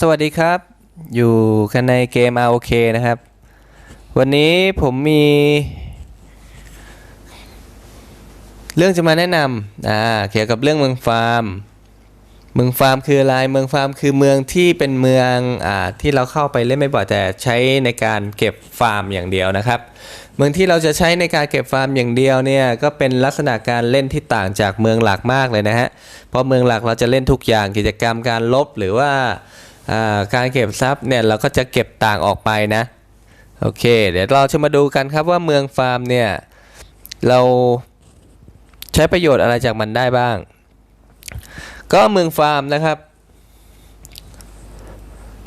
สวัสดีครับ อยู่กันในเกม ROK นะครับ วันนี้ผมมี เรื่องจะมาแนะนำอ่าเกี่ยวกับเรื่องเมืองฟาร์ม เมืองฟาร์มคืออะไร เมืองฟาร์มคือเมืองที่เป็นเมืองอ่าที่เราเข้าไปเล่นไม่บ่อยแต่ใช้ในการเก็บฟาร์มอย่างเดียวนะครับ เมืองที่เราจะใช้ในการเก็บฟาร์มอย่างเดียวเนี่ยก็เป็นลักษณะการเล่นที่ต่างจากเมืองหลักมากเลยนะฮะ เพราะเมืองหลักเราจะเล่นทุกอย่างกิจกรรมการลบหรือว่าการเก็บทรัพย์เนี่ยเราก็จะเก็บต่างออกไปนะโอเค เดี๋ยวเราจะมาดูกันครับว่าเมืองฟาร์มเนี่ยเราใช้ประโยชน์อะไรจากมันได้บ้าง ก็เมืองฟาร์มนะครับ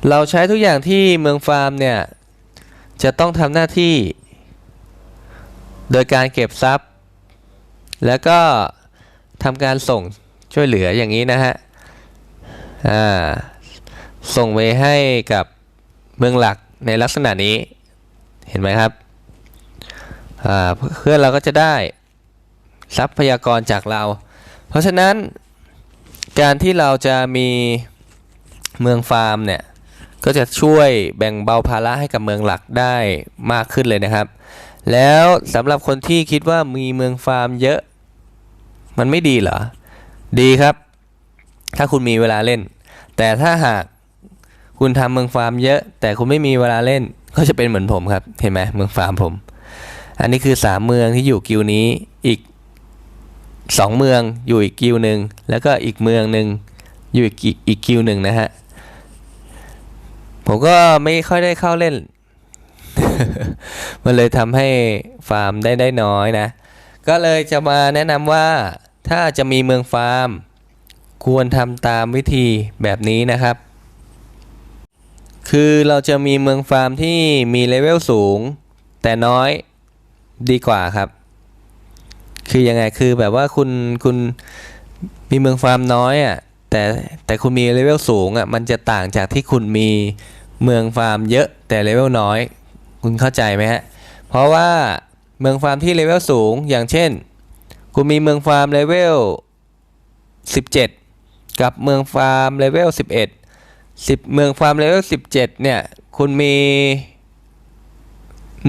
เราใช้ทุกอย่างที่เมืองฟาร์มเนี่ยจะต้องทำหน้าที่ โดยการเก็บทรัพย์ แล้วก็ทำการส่งช่วยเหลืออย่างนี้นะฮะอ่าส่งไปให้กับเมืองหลักในลักษณะนี้เห็นไหมครับอ่าเพื่อนเราก็จะได้ทรัพยากรจากเรา เพราะฉะนั้นการที่เราจะมีเมืองฟาร์มเนี่ยก็จะช่วยแบ่งเบาภาระให้กับเมืองหลักได้มากขึ้นเลยนะครับ แล้วสำหรับคนที่คิดว่ามีเมืองฟาร์มเยอะ มันไม่ดีเหรอ ดีครับ ถ้าคุณมีเวลาเล่น แต่ถ้าหากคุณทำเมืองฟาร์มเยอะ แต่คุณไม่มีเวลาเล่น ก็จะเป็นเหมือนผมครับ เห็นไหมเมืองฟาร์มผม อันนี้คือสามเมืองที่อยู่กิวนี้อีกสองเมืองอยู่อีกกิวหนึ่งแล้วก็อีกเมืองหนึ่งอยู่อีกอีกกิวหนึ่งนะฮะผมก็ไม่ค่อยได้เข้าเล่น มันเลยทำให้ฟาร์มได้ได้น้อยนะ ก็เลยจะมาแนะนำว่าถ้าจะมีเมืองฟาร์ม ควรทำตามวิธีแบบนี้นะครับ คือเราจะมีเมืองฟาร์มที่มีเลเวลสูง แต่น้อยดีกว่าครับ คือยังไงคือแบบว่าคุณคุณมีเมืองฟาร์มน้อยอะแต่แต่คุณมีเลเวลสูงอะมันจะต่างจากที่คุณมีเมืองฟาร์มเยอะแต่เลเวลน้อย คุณเข้าใจไหมฮะ เพราะว่าเมืองฟาร์มที่เลเวลสูง อย่างเช่น คุณมีเมืองฟาร์มเลเวล 17 กับเมืองฟาร์มเลเวล 11 10 เมืองฟาร์มเลเวล 17 เนี่ย คุณมี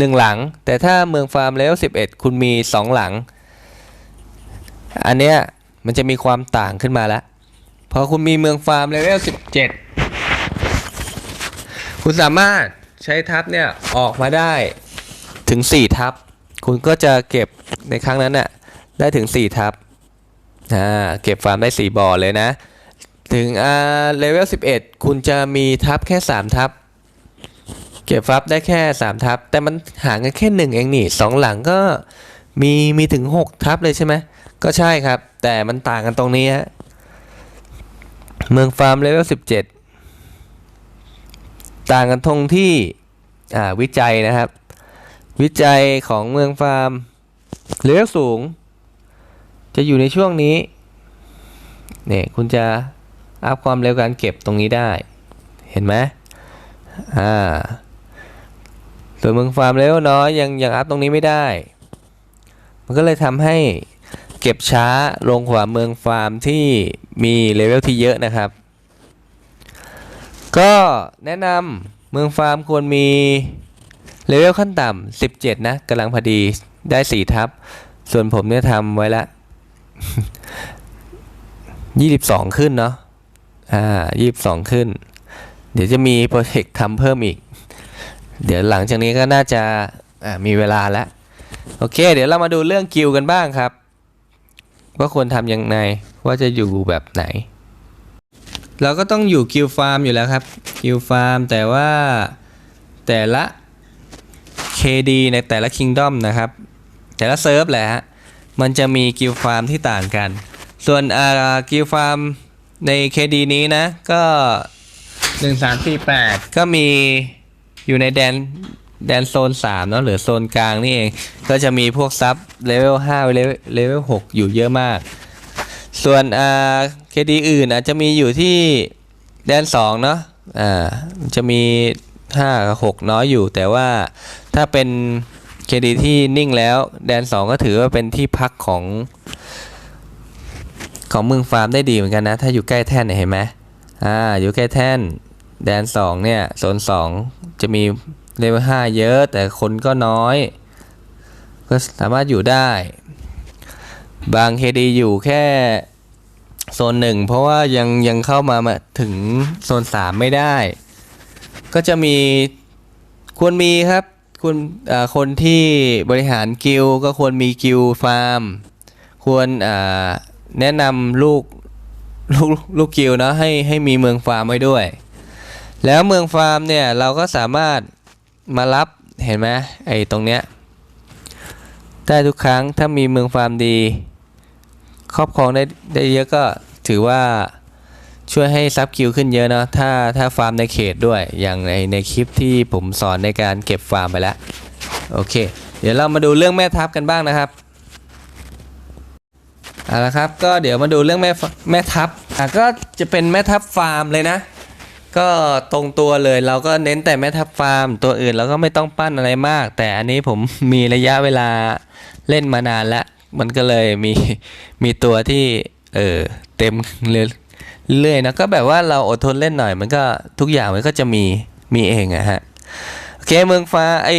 1 หลัง แต่ถ้าเมืองฟาร์มเลเวล 11 คุณมี 2 หลัง อันเนี้ยมันจะมีความต่างขึ้นมาแล้ว พอคุณมีเมืองฟาร์มเลเวล 17 คุณสามารถ ใช้ทับเนี่ยออกมาได้ถึง 4 ทับ คุณก็จะเก็บในครั้งนั้นน่ะได้ถึง 4 ทับอ่าเก็บฟาร์มได้ 4 บ่อเลยนะ ถึงอ่าเลเวล 11 คุณจะมีทับแค่ 3 ทับ เก็บฟาร์มได้แค่ 3 ทับ แต่มันห่างกันแค่ 1 เองนี่ 2 หลังก็มีมีถึง 6 ทับเลยใช่ไหมก็ใช่ครับ แต่มันต่างกันตรงนี้ฮะเมืองฟาร์มเลเวล 17 ต่างกันตรงที่วิจัยนะครับ วิจัยของเมืองฟาร์มเลเวลสูง จะอยู่ในช่วงนี้เนี่ยคุณจะอัพความเร็วการเก็บตรงนี้ได้ เห็นไหมอ่าส่วนเมืองฟาร์มเลเวน้อยยังยังอัพตรงนี้ไม่ได้ มันก็เลยทำให้เก็บช้าลงกว่าเมืองฟาร์มที่มีเลเวลที่เยอะนะครับ ก็แนะนำเมืองฟาร์มควรมีเลเวลขั้นต่ำ17 นะกำลังพอดีได้4ทับ ส่วนผมเนี่ยทำไว้ละ 22 ขึ้นเนาะอ่า22 ขึ้น เดี๋ยวจะมีโปรเจกต์ทำเพิ่มอีก เดี๋ยวหลังจากนี้ก็น่าจะอ่ามีเวลาแล้ว โอเค เดี๋ยวเรามาดูเรื่องกิลกันบ้างครับ ว่าควรทำยังไงว่าจะอยู่แบบไหน เราก็ต้องอยู่กิลด์ฟาร์มอยู่แล้วครับกิลด์ฟาร์มแต่ว่าแต่ละ KD ในแต่ละคิงดอมนะครับ แต่ละเซิร์ฟแหละฮะมันจะมีกิลด์ฟาร์มที่ต่างกัน ส่วนอ่ากิลด์ฟาร์มใน KD นี้นะ ก็ 1348 ก็มีอยู่ในแดนแดนโซน 3 เนาะหรือโซนกลางนี่เอง ก็จะมีพวกซับเลเวล5เลเวลเลเวล6อยู่เยอะมาก ส่วนอ่า KD อื่นอาจจะมีอยู่ที่แดน2เนาะอ่าจะมี 5 กับ 6 น้อยอยู่ แต่ว่าถ้าเป็น KD ที่นิ่งแล้ว แดน 2 ก็ถือว่าเป็นที่พักของ ของเมืองฟาร์มได้ดีเหมือนกันนะ ถ้าอยู่ใกล้แท่นเห็นไหมอ่าอยู่ใกล้แท่น แดนสองเนี่ยโซนสองจะมีเลเวลห้าเยอะแต่คนก็น้อย ก็สามารถอยู่ได้ บางเคดีอยู่แค่ โซนหนึ่งเพราะว่ายังยังเข้ามามาถึงโซนสามไม่ได้ ก็จะมีควรมีครับคุณคนที่บริหารกิลก็ควรมีกิลฟาร์ม ควรแนะนำลูกลูกลูกกิลเนาะให้ให้มีเมืองฟาร์มไว้ด้วย แล้วเมืองฟาร์มเนี่ยเราก็สามารถมารับเห็นไหมไอ้ตรงเนี้ยได้ทุกครั้งถ้ามีเมืองฟาร์มดี ครอบครองได้ได้เยอะก็ถือว่าช่วยให้ซับคิวขึ้นเยอะเนาะถ้าถ้าฟาร์มในเขตด้วยอย่างในในคลิปที่ผมสอนในการเก็บฟาร์มไปแล้วโอเค เดี๋ยวเรามาดูเรื่องแม่ทัพกันบ้างนะครับเอาละครับก็เดี๋ยวมาดูเรื่องแม่แม่ทัพอะก็จะเป็นแม่ทัพฟาร์มเลยนะ ก็ตรงตัวเลยเราก็เน้นแต่แม่ทัพฟาร์ม ตัวอื่นเราก็ไม่ต้องปั้นอะไรมาก แต่อันนี้ผมมีระยะเวลาเล่นมานานแล้ว มันก็เลยมีมีตัวที่เออเต็มเรื่อยเรื่อยนะก็แบบว่าเราอดทนเล่นหน่อย มันก็ทุกอย่างมันก็จะมีมีเองอะฮะโอเคเมืองฟ้าไอ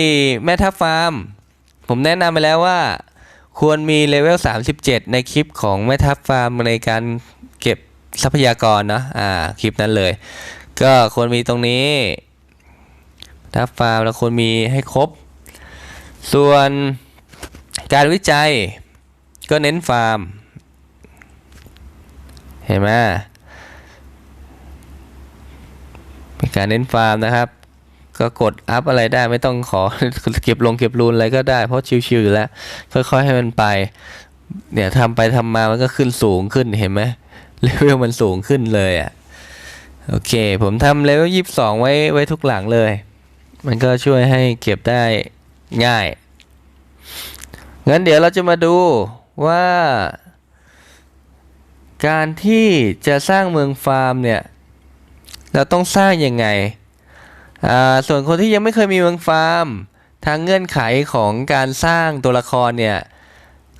แม่ทัพฟาร์ม ผมแนะนำไปแล้วว่า ควรมีเลเวล 37 ในคลิปของแม่ทัพฟาร์มในการเก็บทรัพยากรเนาะอ่าคลิปนั้นเลย ก็ควรมีตรงนี้ทัพฟาร์มแล้วควรมีให้ครบ ส่วนการวิจัย ก็เน้นฟาร์ม เห็นไหมเป็นการเน้นฟาร์มนะครับ ก็กดอัพอะไรได้ไม่ต้องขอเก็บลงเก็บรูนอะไรก็ได้เพราะชิวๆอยู่แล้ว ค่อยๆให้มันไป เนี่ยทำไปทำมามันก็ขึ้นสูงขึ้นเห็นไหมเลเวลมันสูงขึ้นเลยอะโอเค ผมทำเลเวลยี่สิบสองไว้ไว้ทุกหลังเลย มันก็ช่วยให้เก็บได้ง่าย งั้นเดี๋ยวเราจะมาดู ว่าการที่จะสร้างเมืองฟาร์มเนี่ยเราต้องสร้างยังไงอ่าส่วนคนที่ยังไม่เคยมีเมืองฟาร์ม ทางเงื่อนไขของการสร้างตัวละครเนี่ย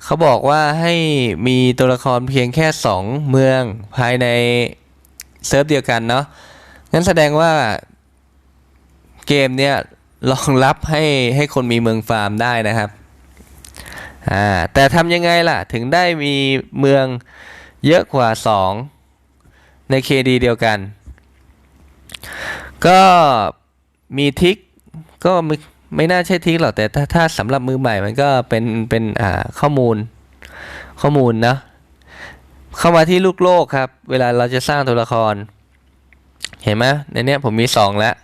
เขาบอกว่าให้มีตัวละครเพียงแค่ 2 เมืองภายในเซิร์ฟเดียวกันเนาะ งั้นแสดงว่าเกมเนี่ยรองรับให้ให้คนมีเมืองฟาร์มได้นะครับ อ่าแต่ทำยังไงล่ะ ถึงได้มีเมืองเยอะกว่า 2 ใน KD เดียวกัน ก็มีทิกก็ไม่ไม่น่าใช่ทิกหรอกแต่ถ้าถ้าสำหรับมือใหม่มันก็เป็นเป็นอ่าข้อมูลข้อมูลนะเข้ามาที่ลูกโลกครับ เวลาเราจะสร้างตัวละคร เห็นไหมในเนี้ยผมมีสองแล้ว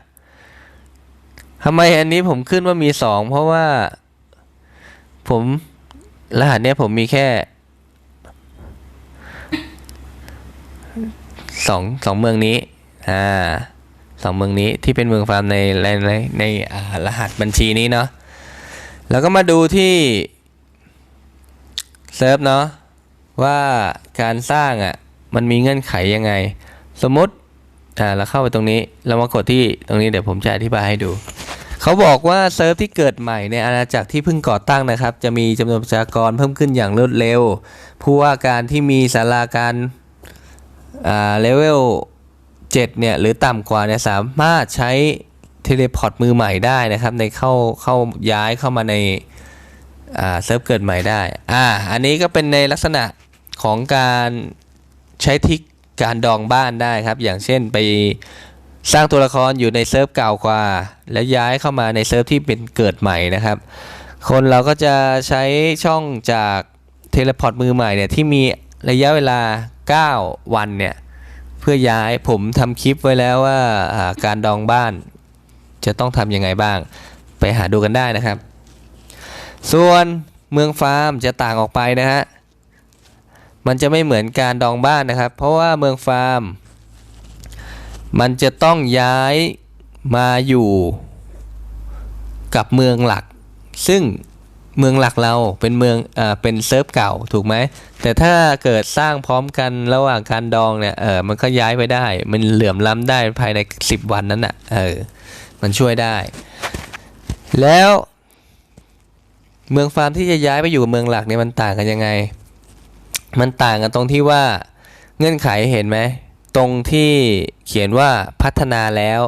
ทำไมอันนี้ผมขึ้นว่ามีสองเพราะว่าผม รหัสเนี้ยผมมีแค่สองสองเมืองนี้อ่าสองเมืองนี้ที่เป็นเมืองฟาร์มในในในในรหัสบัญชีนี้เนาะแล้วก็มาดูที่เซิร์ฟเนาะว่าการสร้างอะมันมีเงื่อนไขยังไง สมมติอ่าเราเข้าไปตรงนี้ เรามากดที่ตรงนี้เดี๋ยวผมจะอธิบายให้ดู เขาบอกว่าเซิร์ฟที่เกิดใหม่ในอาณาจักรที่เพิ่งก่อตั้งนะครับ จะมีจำนวนประชากรเพิ่มขึ้นอย่างรวดเร็ว ผู้ว่าการที่มีศาลาการเลเวล7เนี่ยหรือต่ำกว่าเนี่ยสามารถใช้เทเลพอร์ตมือใหม่ได้นะครับ ในเข้าเข้าย้ายเข้ามาในเซิร์ฟเกิดใหม่ได้อ่าอันนี้ก็เป็นในลักษณะของการใช้ทิกการดองบ้านได้ครับ อย่างเช่นไป สร้างตัวละครอยู่ในเซิร์ฟเก่ากว่า แล้วย้ายเข้ามาในเซิร์ฟที่เป็นเกิดใหม่นะครับ คนเราก็จะใช้ช่องจากเทเลพอร์ตมือใหม่เนี่ยที่มีระยะเวลา 9 วันเนี่ย เพื่อย้ายผมทำคลิปไว้แล้วว่าอ่าการดองบ้าน จะต้องทำยังไงบ้าง ไปหาดูกันได้นะครับ ส่วนเมืองฟาร์มจะต่างออกไปนะฮะมันจะไม่เหมือนการดองบ้านนะครับ เพราะว่าเมืองฟาร์ม มันจะต้องย้ายมาอยู่กับเมืองหลัก ซึ่งเมืองหลักเราเป็นเมืองอ่าเป็นเซิร์ฟเก่าถูกไหม แต่ถ้าเกิดสร้างพร้อมกันระหว่างการดองเนี่ยเออมันก็ย้ายไปได้ มันเหลื่อมล้ำได้ภายใน 10 วันนั้นอะเออมันช่วยได้ แล้วเมืองฟาร์มที่จะย้ายไปอยู่กับเมืองหลักเนี่ยมันต่างกันยังไง มันต่างกันตรงที่ว่าเงื่อนไขเห็นไหม ตรงที่เขียนว่าพัฒนาแล้ว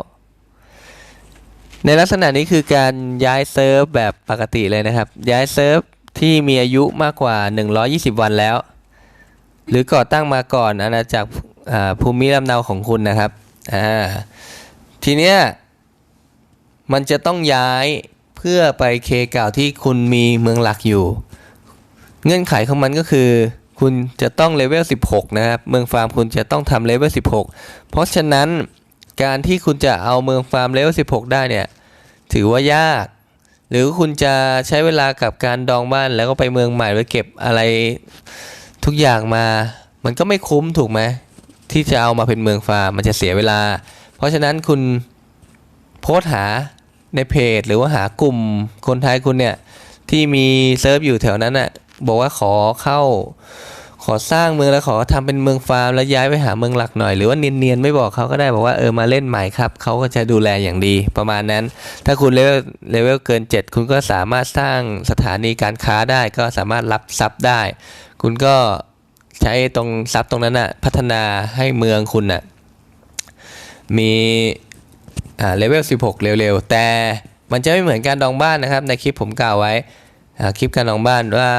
ในลักษณะนี้คือการย้ายเซิร์ฟแบบปกติเลยนะครับ ย้ายเซิร์ฟที่มีอายุมากกว่า 120 วันแล้ว หรือก่อตั้งมาก่อนอาณาจักรภูมิลำเนาของคุณนะครับทีเนี้ยมันจะต้องย้ายเพื่อไปเคเก่าที่คุณมีเมืองหลักอยู่ เงื่อนไขของมันก็คือ คุณจะต้องเลเวล 16 นะครับ เมืองฟาร์มคุณจะต้องทำเลเวล 16 เพราะฉะนั้นการที่คุณจะเอาเมืองฟาร์มเลเวล 16 ได้เนี่ย ถือว่ายาก หรือคุณจะใช้เวลากับการดองบ้านแล้วก็ไปเมืองใหม่ไปเก็บอะไรทุกอย่างมา มันก็ไม่คุ้มถูกไหมที่จะเอามาเป็นเมืองฟาร์มมันจะเสียเวลา เพราะฉะนั้นคุณโพสหาในเพจ หรือว่าหากลุ่มคนไทยคุณเนี่ยที่มีเซิร์ฟอยู่แถวนั้นน่ะ บอกว่าขอเข้า ขอสร้างเมืองแล้วขอทำเป็นเมืองฟาร์มแล้วย้ายไปหาเมืองหลักหน่อย หรือว่าเนียนๆไม่บอกเขาก็ได้บอกว่าเออมาเล่นใหม่ครับเขาก็จะดูแลอย่างดีประมาณนั้น ถ้าคุณเลเวลเลเวลเกิน 7 คุณก็สามารถสร้างสถานีการค้าได้ก็สามารถรับทรัพย์ได้ คุณก็ใช้ตรงทรัพย์ตรงนั้นน่ะพัฒนาให้เมืองคุณน่ะมีอ่าเลเวล16 เร็วๆ แต่มันจะไม่เหมือนการดองบ้านนะครับ ในคลิปผมกล่าวไว้ คลิปการดองบ้านว่า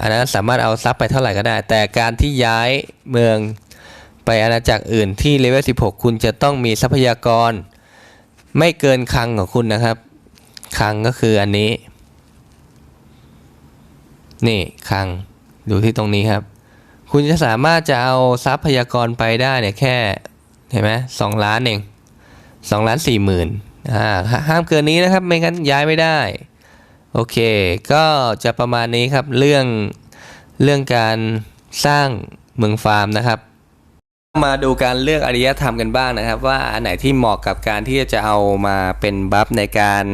อันนั้นสามารถเอาทรัพย์ไปเท่าไหร่ก็ได้ แต่การที่ย้ายเมืองไปอาณาจักรอื่นที่เลเวล 16 คุณจะต้องมีทรัพยากร ไม่เกินคลังของคุณนะครับ คลังก็คืออันนี้ นี่คลังดูที่ตรงนี้ครับ คุณจะสามารถจะเอาทรัพยากรไปได้เนี่ยแค่เห็นไหมสองล้านเองสองล้านสี่หมื่นอ่าห้าห้ามเกินนี้นะครับ ไม่งั้นย้ายไม่ได้ โอเค ก็จะประมาณนี้ครับเรื่องเรื่องการสร้างเมืองฟาร์มนะครับ มาดูการเลือกอารยธรรมกันบ้างนะครับ ว่าอันไหนที่เหมาะกับการที่จะเอามาเป็นบัฟในการ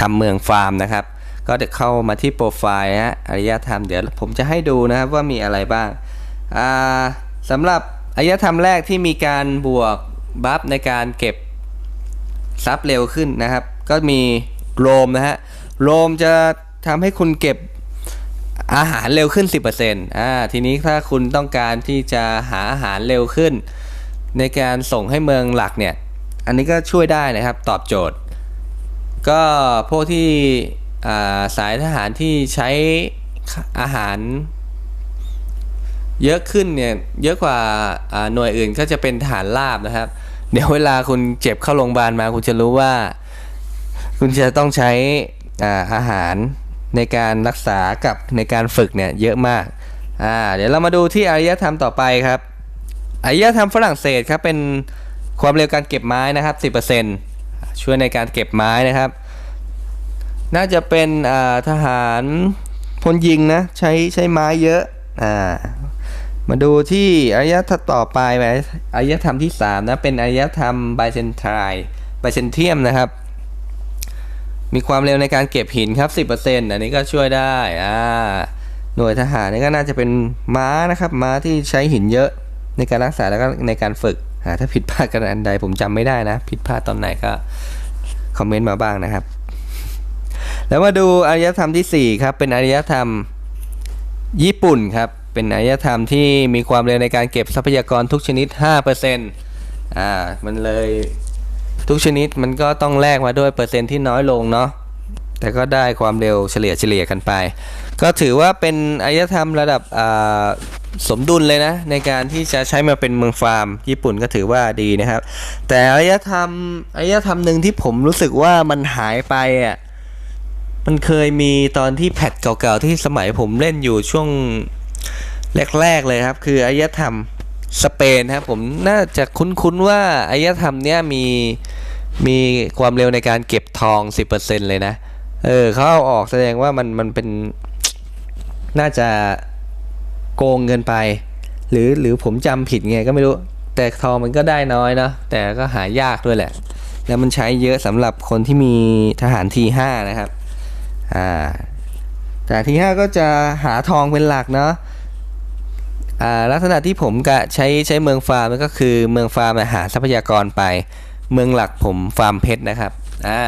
ทำเมืองฟาร์มนะครับ ก็เดี๋ยวเข้ามาที่โปรไฟล์ฮะอารยธรรมเดี๋ยวผมจะให้ดูนะครับว่ามีอะไรบ้างาสำหรับอารยธรรมแรกที่มีการบวกบัฟในการเก็บทรัพย์เร็วขึ้นนะครับ ก็มีโรมนะฮะ โรมจะทำให้คุณเก็บอาหารเร็วขึ้น 10%อ่าทีนี้ถ้าคุณต้องการที่จะหาอาหารเร็วขึ้น ในการส่งให้เมืองหลักเนี่ย อันนี้ก็ช่วยได้นะครับตอบโจทย์ ก็พวกที่าสายทหารที่ใช้อาหาร เยอะขึ้นเนี่ยเยอะกว่าาหน่วยอื่นก็จะเป็นทหารราบนะครับ เดี๋ยวเวลาคุณเจ็บเข้าโรงพยาบาลมาคุณจะรู้ว่า คุณจะต้องใช้ อาหารในการรักษากับในการฝึกเนี่ยเยอะมากอ่าเดี๋ยวเรามาดูที่อารยธรรมต่อไปครับอารยธรรมฝรั่งเศสครับเป็นความเร็วการเก็บไม้นะครับ 10%ช่วยในการเก็บไม้นะครับ น่าจะเป็นทหารพลยิงนะใช้ใช้ไม้เยอะอ่ามาดูที่อารยธรรมต่อไปไหมอารยธรรมที่ 3 นะ เป็นอารยธรรมไบเซนไทร์ไบเซนเทียมนะครับ มีความเร็วในการเก็บหินครับ 10%อันนี้ก็ช่วยได้อ่าหน่วยทหารนี่ก็น่าจะเป็นม้านะครับ ม้าที่ใช้หินเยอะในการรักษาแล้วก็ในการฝึกอ่าถ้าผิดพลาดกันอันใดผมจำไม่ได้นะ ผิดพลาดตอนไหนก็คอมเมนต์มาบ้างนะครับ แล้วมาดูอารยธรรมที่ 4 ครับ เป็นอารยธรรมญี่ปุ่นครับ เป็นอารยธรรมที่มีความเร็วในการเก็บทรัพยากรทุกชนิด 5%อ่ามันเลย ทุกชนิดมันก็ต้องแลกมาด้วยเปอร์เซ็นต์ที่น้อยลงเนาะแต่ก็ได้ความเร็วเฉลี่ยเฉลี่ยกันไป ก็ถือว่าเป็นอารยธรรมระดับสมดุลเลยนะ ในการที่จะใช้มาเป็นเมืองฟาร์ม ญี่ปุ่นก็ถือว่าดีนะครับ แต่อารยธรรมอารยธรรมหนึ่งที่ผมรู้สึกว่ามันหายไปอะมันเคยมีตอนที่แพทเก่าๆที่สมัยผมเล่นอยู่ช่วงแรกๆเลยครับ คืออารยธรรมสเปนครับผมน่าจะคุ้นๆว่าอารยธรรมเนี้ยมี มีความเร็วในการเก็บทอง 10%เลยนะ เออเขาเอาออกแสดงว่ามันมันเป็นน่าจะโกงเงินไป หรือหรือผมจำผิดไงก็ไม่รู้ แต่ทองมันก็ได้น้อยเนาะแต่ก็หายากด้วยแหละ แล้วมันใช้เยอะสำหรับคนที่มีทหารทีห้านะครับอ่าแต่ทีห้าก็จะหาทองเป็นหลักเนาะอ่าลักษณะที่ผมกะใช้ใช้เมืองฟาร์มก็คือเมืองฟาร์มหาทรัพยากรไป เมืองหลักผมฟาร์มเพชรนะครับ อ่า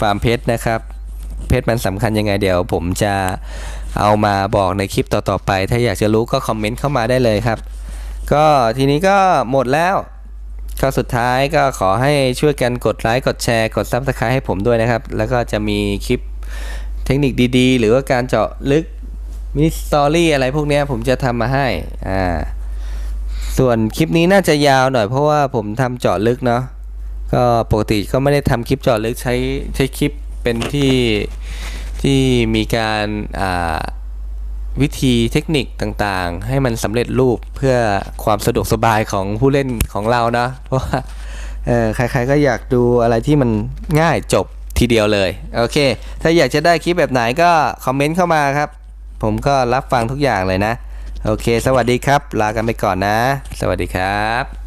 ฟาร์มเพชรนะครับ เพชรมันสำคัญยังไงเดี๋ยว ผมจะเอามาบอกในคลิปต่อๆไป ถ้าอยากจะรู้ก็คอมเมนต์เข้ามาได้เลยครับ ก็ทีนี้ก็หมดแล้วก็สุดท้ายก็ขอให้ช่วยกันกดไลค์ กดแชร์ กด Subscribe ให้ผมด้วยนะครับ แล้วก็จะมีคลิปเทคนิคดีๆ หรือว่าการเจาะลึกมินิสตอรี่อะไรพวกนี้ผมจะทำมาให้ อ่า ส่วนคลิปนี้น่าจะยาวหน่อยเพราะว่าผมทำเจาะลึกเนาะก็ปกติก็ไม่ได้ทำคลิปเจาะลึกใช้ใช้คลิปเป็นที่ที่มีการวิธีเทคนิคต่างๆ ให้มันสำเร็จรูปเพื่อความสะดวกสบายของผู้เล่นของเรานะ เพราะว่าใครๆก็อยากดูอะไรที่มันง่ายจบทีเดียวเลย โอเค ถ้าอยากจะได้คลิปแบบไหนก็คอมเมนต์เข้ามาครับ ผมก็รับฟังทุกอย่างเลยนะ โอเค สวัสดีครับ ลากันไปก่อนนะ สวัสดีครับ